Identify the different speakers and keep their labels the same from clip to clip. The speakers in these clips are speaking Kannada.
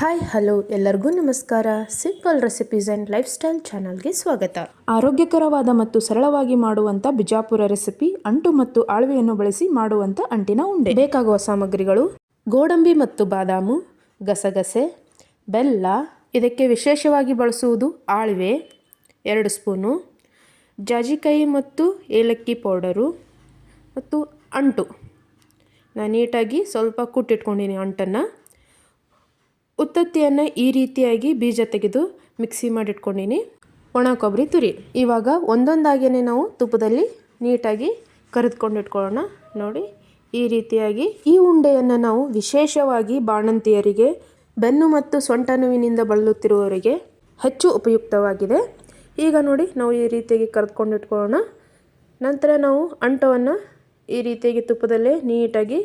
Speaker 1: ಹಾಯ್, ಹಲೋ, ಎಲ್ಲರಿಗೂ ನಮಸ್ಕಾರ. Simple recipes and lifestyle ಚಾನಲ್ಗೆ ಸ್ವಾಗತ.
Speaker 2: ಆರೋಗ್ಯಕರವಾದ ಮತ್ತು ಸರಳವಾಗಿ ಮಾಡುವಂಥ ಬಿಜಾಪುರ ರೆಸಿಪಿ, ಅಂಟು ಮತ್ತು ಆಳ್ವೆಯನ್ನು ಬಳಸಿ ಮಾಡುವಂಥ ಅಂಟಿನ ಉಂಡೆ.
Speaker 1: ಬೇಕಾಗುವ ಸಾಮಗ್ರಿಗಳು, ಗೋಡಂಬಿ ಮತ್ತು ಬಾದಾಮು, ಗಸಗಸೆ, ಬೆಲ್ಲ, ಇದಕ್ಕೆ ವಿಶೇಷವಾಗಿ ಬಳಸುವುದು ಆಳ್ವೆ, ಎರಡು ಸ್ಪೂನು, ಜಾಜಿಕಾಯಿ ಮತ್ತು ಏಲಕ್ಕಿ ಪೌಡರು ಮತ್ತು ಅಂಟು. ನಾನು ನೀಟಾಗಿ ಸ್ವಲ್ಪ ಕುಟ್ಟಿಟ್ಕೊಂಡಿನಿ ಅಂಟನ್ನು. ಉತ್ತತ್ತಿಯನ್ನು ಈ ರೀತಿಯಾಗಿ ಬೀಜ ತೆಗೆದು ಮಿಕ್ಸಿ ಮಾಡಿಟ್ಕೊಂಡಿನಿ. ಒಣ ಕೊಬ್ಬರಿ ತುರಿ. ಇವಾಗ ಒಂದೊಂದಾಗಿಯೇ ನಾವು ತುಪ್ಪದಲ್ಲಿ ನೀಟಾಗಿ ಕರೆದುಕೊಂಡು ಇಟ್ಕೊಳ್ಳೋಣ ನೋಡಿ, ಈ ರೀತಿಯಾಗಿ ಈ ಉಂಡೆಯನ್ನು ನಾವು ವಿಶೇಷವಾಗಿ ಬಾಣಂತಿಯರಿಗೆ, ಬೆನ್ನು ಮತ್ತು ಸೊಂಟ ನೋವಿನಿಂದ ಬಳಲುತ್ತಿರುವವರಿಗೆ ಹೆಚ್ಚು ಉಪಯುಕ್ತವಾಗಿದೆ. ಈಗ ನೋಡಿ, ನಾವು ಈ ರೀತಿಯಾಗಿ ಕರೆದುಕೊಂಡು ಇಟ್ಕೊಳ್ಳೋಣ ನಂತರ ನಾವು ಅಂಟವನ್ನು ಈ ರೀತಿಯಾಗಿ ತುಪ್ಪದಲ್ಲೇ ನೀಟಾಗಿ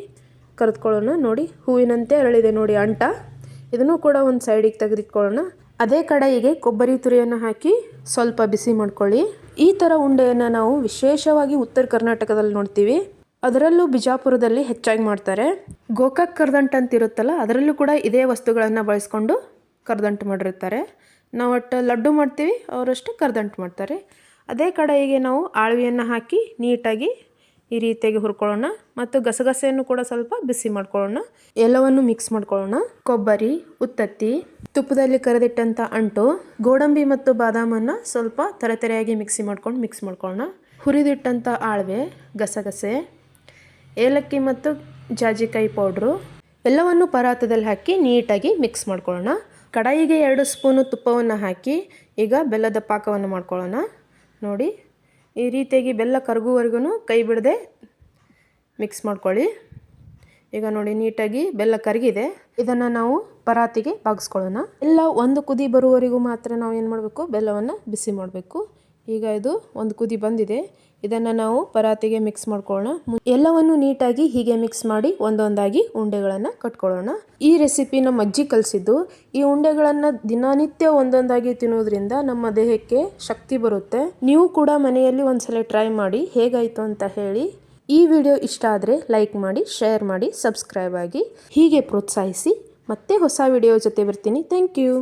Speaker 1: ಕರೆದುಕೊಳ್ಳೋಣ. ನೋಡಿ, ಹೂವಿನಂತೆ ಅರಳಿದೆ ನೋಡಿ ಅಂಟ. ಇದನ್ನು ಕೂಡ ಒಂದು ಸೈಡಿಗೆ ತೆಗೆದಿಟ್ಕೊಳ್ಳೋಣ. ಅದೇ ಕಡಾಯಿಗೆ ಕೊಬ್ಬರಿ ತುರಿಯನ್ನು ಹಾಕಿ ಸ್ವಲ್ಪ ಬಿಸಿ ಮಾಡ್ಕೊಳ್ಳಿ. ಈ ಥರ ಉಂಡೆಯನ್ನು ನಾವು ವಿಶೇಷವಾಗಿ ಉತ್ತರ ಕರ್ನಾಟಕದಲ್ಲಿ ನೋಡ್ತೀವಿ. ಅದರಲ್ಲೂ ಬಿಜಾಪುರದಲ್ಲಿ ಹೆಚ್ಚಾಗಿ ಮಾಡ್ತಾರೆ. ಗೋಕಾಕ್ ಕರ್ದಂಟು ಅಂತ ಇರುತ್ತಲ್ಲ, ಅದರಲ್ಲೂ ಕೂಡ ಇದೇ ವಸ್ತುಗಳನ್ನು ಬಳಸ್ಕೊಂಡು ಕರ್ದಂಟು ಮಾಡಿರ್ತಾರೆ ನಾವು ಒಟ್ಟು ಲಡ್ಡು ಮಾಡ್ತೀವಿ, ಅವರಷ್ಟು ಕರ್ದಂಟು ಮಾಡ್ತಾರೆ. ಅದೇ ಕಡಾಯಿಗೆ ನಾವು ಆಳ್ವಿಯನ್ನು ಹಾಕಿ ನೀಟಾಗಿ ಈ ರೀತಿಯಾಗಿ ಹುರ್ಕೊಳ್ಳೋಣ ಮತ್ತು ಗಸಗಸೆಯನ್ನು ಕೂಡ ಸ್ವಲ್ಪ ಬಿಸಿ ಮಾಡ್ಕೊಳ್ಳೋಣ. ಎಲ್ಲವನ್ನು ಮಿಕ್ಸ್ ಮಾಡ್ಕೊಳ್ಳೋಣ. ಕೊಬ್ಬರಿ, ಉತ್ತತ್ತಿ, ತುಪ್ಪದಲ್ಲಿ ಕರೆದಿಟ್ಟಂಥ ಅಂಟು, ಗೋಡಂಬಿ ಮತ್ತು ಬಾದಾಮನ್ನು ಸ್ವಲ್ಪ ತರತರೆಯಾಗಿ ಮಿಕ್ಸಿ ಮಾಡ್ಕೊಂಡು ಮಿಕ್ಸ್ ಮಾಡ್ಕೊಳ್ಳೋಣ. ಹುರಿದಿಟ್ಟಂಥ ಆಳ್ವೆ, ಗಸಗಸೆ, ಏಲಕ್ಕಿ ಮತ್ತು ಜಾಜಿಕಾಯಿ ಪೌಡ್ರು ಎಲ್ಲವನ್ನು ಪರಾತದಲ್ಲಿ ಹಾಕಿ ನೀಟಾಗಿ ಮಿಕ್ಸ್ ಮಾಡ್ಕೊಳ್ಳೋಣ. ಕಡಾಯಿಗೆ ಎರಡು ಸ್ಪೂನು ತುಪ್ಪವನ್ನು ಹಾಕಿ ಈಗ ಬೆಲ್ಲದ ಪಾಕವನ್ನು ಮಾಡ್ಕೊಳ್ಳೋಣ. ನೋಡಿ ಈ ರೀತಿಯಾಗಿ ಬೆಲ್ಲ ಕರಗುವವರೆಗೂ ಕೈ ಬಿಡದೆ ಮಿಕ್ಸ್ ಮಾಡ್ಕೊಳ್ಳಿ. ಈಗ ನೋಡಿ ನೀಟಾಗಿ ಬೆಲ್ಲ ಕರಗಿದೆ. ಇದನ್ನು ನಾವು ಪರಾತಿಗೆ ಬಾಗಿಸ್ಕೊಳ್ಳೋಣ. ಎಲ್ಲ ಒಂದು ಕುದಿ ಬರುವವರೆಗೂ ಮಾತ್ರ ನಾವು ಏನು ಮಾಡಬೇಕು? ಬೆಲ್ಲವನ್ನು ಬಿಸಿ ಮಾಡಬೇಕು. ಈಗ ಇದು ಒಂದು ಕುದಿ ಬಂದಿದೆ. ಇದನ್ನು ನಾವು ಪರಾತಿಗೆ ಮಿಕ್ಸ್ ಮಾಡ್ಕೊಳ್ಳೋಣ. ಎಲ್ಲವನ್ನು ನೀಟಾಗಿ ಹೀಗೆ ಮಿಕ್ಸ್ ಮಾಡಿ ಒಂದೊಂದಾಗಿ ಉಂಡೆಗಳನ್ನು ಕಟ್ಕೊಳ್ಳೋಣ. ಈ ರೆಸಿಪಿ ನಮ್ಮ ಅಜ್ಜಿ ಕಲಿಸಿದ್ದು. ಈ ಉಂಡೆಗಳನ್ನು ದಿನನಿತ್ಯ ಒಂದೊಂದಾಗಿ ತಿನ್ನೋದ್ರಿಂದ ನಮ್ಮ ದೇಹಕ್ಕೆ ಶಕ್ತಿ ಬರುತ್ತೆ. ನೀವು ಕೂಡ ಮನೆಯಲ್ಲಿ ಒಂದ್ಸಲ ಟ್ರೈ ಮಾಡಿ ಹೇಗಾಯಿತು ಅಂತ ಹೇಳಿ. ಈ ವಿಡಿಯೋ ಇಷ್ಟ ಆದರೆ ಲೈಕ್ ಮಾಡಿ ಶೇರ್ ಮಾಡಿ ಸಬ್ಸ್ಕ್ರೈಬ್ ಆಗಿ ಹೀಗೆ ಪ್ರೋತ್ಸಾಹಿಸಿ. ಮತ್ತೆ ಹೊಸ ವಿಡಿಯೋ ಜೊತೆ ಬರ್ತೀನಿ. Thank you